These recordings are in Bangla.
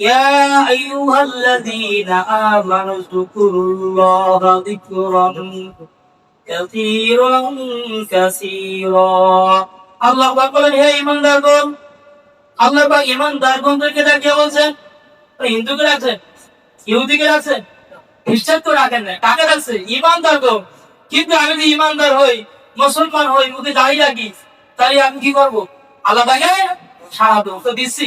يا أيها الذين آمنوا اذكروا الله ذكرا كثيرا كثيرا আল্লাহ পাক বলেন হে ইমানদারগণ আল্লাহ পাক ইমানদারগণদেরকে ডাকে বলছেন হিন্দুকে রাখছেন ইহুদিকে রাখছেন খ্রিস্টান তো রাখেন না কাকে রাখছে ইমানদারগণ কিন্তু আমি যদি ইমানদার হই মুসলমান হই মুখে দাঁড়িয়ে রাখি তাহলে আমি কি করবো আল্লাহ পাকে সারা দেবো তো দিচ্ছি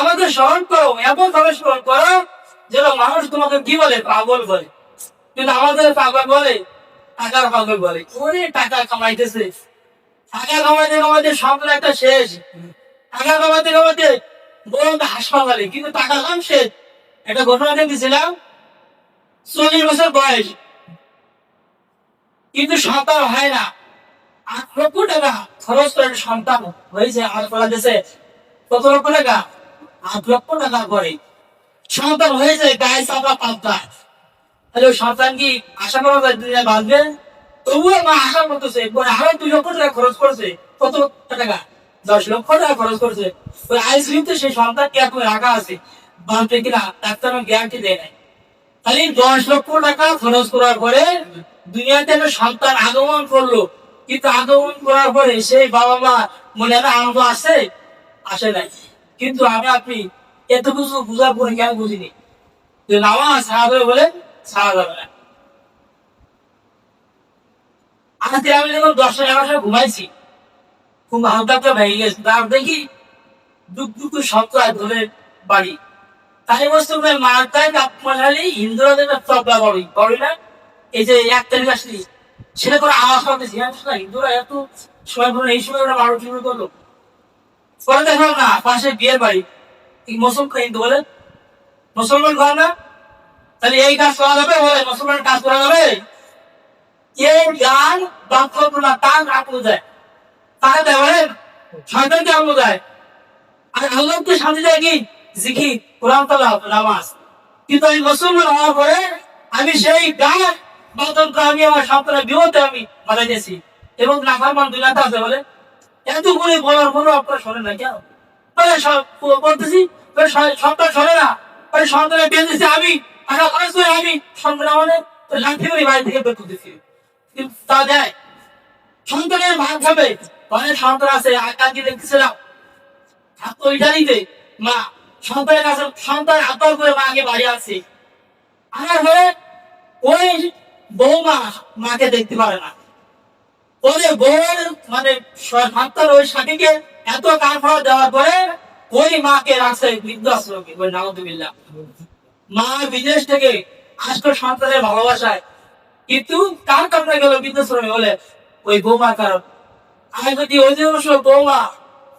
আমাকে স্মরণ করো, এমন ভাবে স্মরণ করো যেন মানুষ তোমাকে কি বলে? পাগল বলে। কিন্তু আমাদের পাগল বলে, টাকার পাগল বলে। ওরে টাকা কামাইতেছে। টাকা কামাইতে কামাইতে সন্তান একটা শেষ। টাকা কামাইতে কামাইতে বলতে হাসপাতালে, কিন্তু টাকা কাম শেষ। একটা ঘটনা দেখেছিলাম, চল্লিশ বছর বয়স। কিন্তু সন্তান হয় না। আট লক্ষ টাকা খরচ করে সন্তান হয়েছে আর করা দেশে কত লক্ষ টাকা? আট লক্ষ টাকা করে। সন্তান হয়েছে গায়ে চাপা পাল্টা তাহলে ওই সন্তান কি আশা করা যায় দুনিয়া বাঁচবে? তবুও মা আশা করতেছে পরে আরও, দুই লক্ষ টাকা খরচ করছে। কত টাকা? দশ লক্ষ টাকা খরচ করছে। ওই আইসিইউতে সেই সন্তানকে এখন রাখা আছে? বাঁচবে কিনা ডাক্তার গ্যারান্টি দেয় নাই। তাহলে দশ লক্ষ টাকা খরচ করার পরে দুনিয়াতে একটা সন্তান আগমন করল। কিন্তু আগমন করার পরে সেই বাবা মা মনে হয় আনন্দ আসে আসে নাই। কিন্তু আমি আপনি এত কিছু বুঝার পরে কেন বুঝিনি? যে নামাজ যাবে বলে, সারা যাবে না। আজকে আমি যখন দশটা এগারোটা ঘুমাইছি খুব হালকা ভেঙে গেছে। তার দেখি দুঃখ দুঃখ সপ্তাহ ধরে বাড়ি তাই বস্তু মার্কায় কাপমালি ইন্দ্রদের তবলা বড়ি বড়ি না? এই যে এক তারিখ আসলি, সেটা করে আওয়াজ না হিন্দুরা এত সময় এই সময় ওরা বারো শুরু করল। না, পাশে বিয়ের বাড়ি। বলে মুসলমান ঘর না? তাহলে এই কাজ করা যাবে বলে মুসলমান কাজ করা যাবে? এই গান আটকে যায় যায় আর আল্লাহকে শান্তি দেয় কি? জিকির, কোরআন তালা নামাজ। কিন্তু আমি মুসলমান হওয়ার পরে আমি সেই গান বাদনকে আমি আমার সন্তানের বিপদে আমি বাজাইতেছি এবং নাফার মান দুই আছে বলে এতগুলি বলার কোনো আপনার শোনেন না কেন? বলে সব বলতেছি বলে স- শোনে না। সন্তানের বেঁধেছি আমি আমি আমাদের লাঠি বাড়ি থেকে বের করতেছি। তা দেয়। সন্তানের ভাগ খাবে অনেক সন্তান আছে আকাঙ্ক্ষী দেখতেছিলাম। তো ইটালিতে মা, সন্তানের কাছে, সন্তান আতর করে মাকে বাড়ি আসছে আনার পরে ওই বৌমা মাকে দেখতে পারে না। ওরে বউর মানে সন্তান ওই সাথীকে এত কারফাড়া দেওয়ার পরে ওই মাকে রাখছে বৃদ্ধাশ্রমে? ওই নামদুবিল্লা মা বিদেশ থেকে আসতো সন্তানের ভালোবাসায়। কিন্তু কার কারণে গেল বৃদ্ধাশ্রমে বলে? ওই বৌমার কারণ। আমি যদি ওই যে অবশ্য বৌমা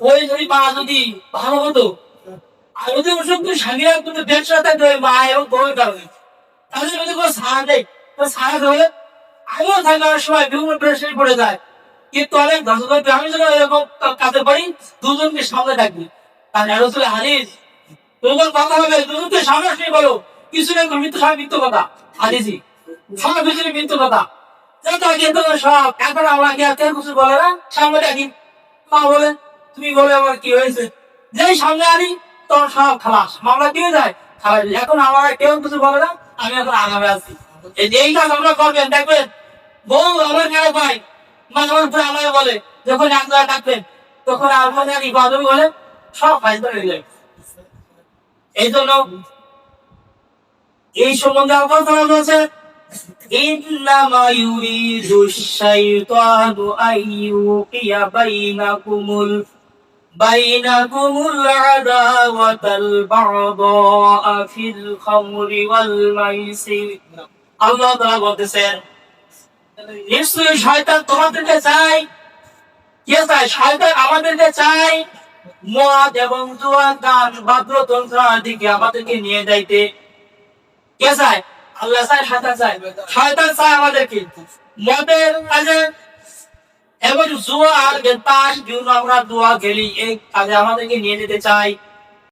ওই যদি মা যদি ভালো হতো, আর ওই যে অবশ্য কিন্তু স্বামীরা কিন্তু ব্যবসা থাকতো ওই মা এবং বউয়ের কারণে। তাহলে যদি কোনো সারা নেই। সারা হলে আমিও থাকার সময় বিভিন্ন প্রেশারে পড়ে যায়। কিন্তু অনেক দর্শক আমি যখন এরকম কাজে পারি, দুজনকে সামনে থাকবি তার হাদিস। দুজন কথা হবে সামনে বলো। কিছু না মৃত্যু সব মৃত্যু কথা। মৃত্যু কথা। সব, এখন আমাকে আর কেউ কিছু বলে না, সামনে দেখি মা বলে, তুমি বলে আমার কি হয়েছে? যেই সামনে আনি তোর সব খালাস। মামলা হয়ে যায় এখন আমার কেউ কিছু বলে না, আমি এখন আগামে আছি। এই কাজ আমরা করবেন, দেখবেন। বউ আমার কেন ভাই মাঝে মাঝে করে আমাকে বলে যখন আপনারা ডাকবেন তখন আপনাদের আর ইবাদত বলে সব ফাইদা হয়ে যায় এই জন্য এই সম্বন্ধে আল্লাহ তাআলা বলেছে إنما يريد الشيطان أن يوقي بينكم ال- بينكم العداوة البغضاء في الخمر والميسر আল্লাহ তাআলা বলতেছেন শয়তান তোমাদেরকে চাই। কে শয়তান আমাদেরকে চাই। মদ এবং গান দিকে আমাদেরকে নিয়ে যাইতে। কে আল্লাহ শয়তান শয়তান আমাদেরকে। মদের কাজে এবং আর তাস বিভিন্ন আমরা খেলি এই কাজে আমাদেরকে নিয়ে যেতে চাই।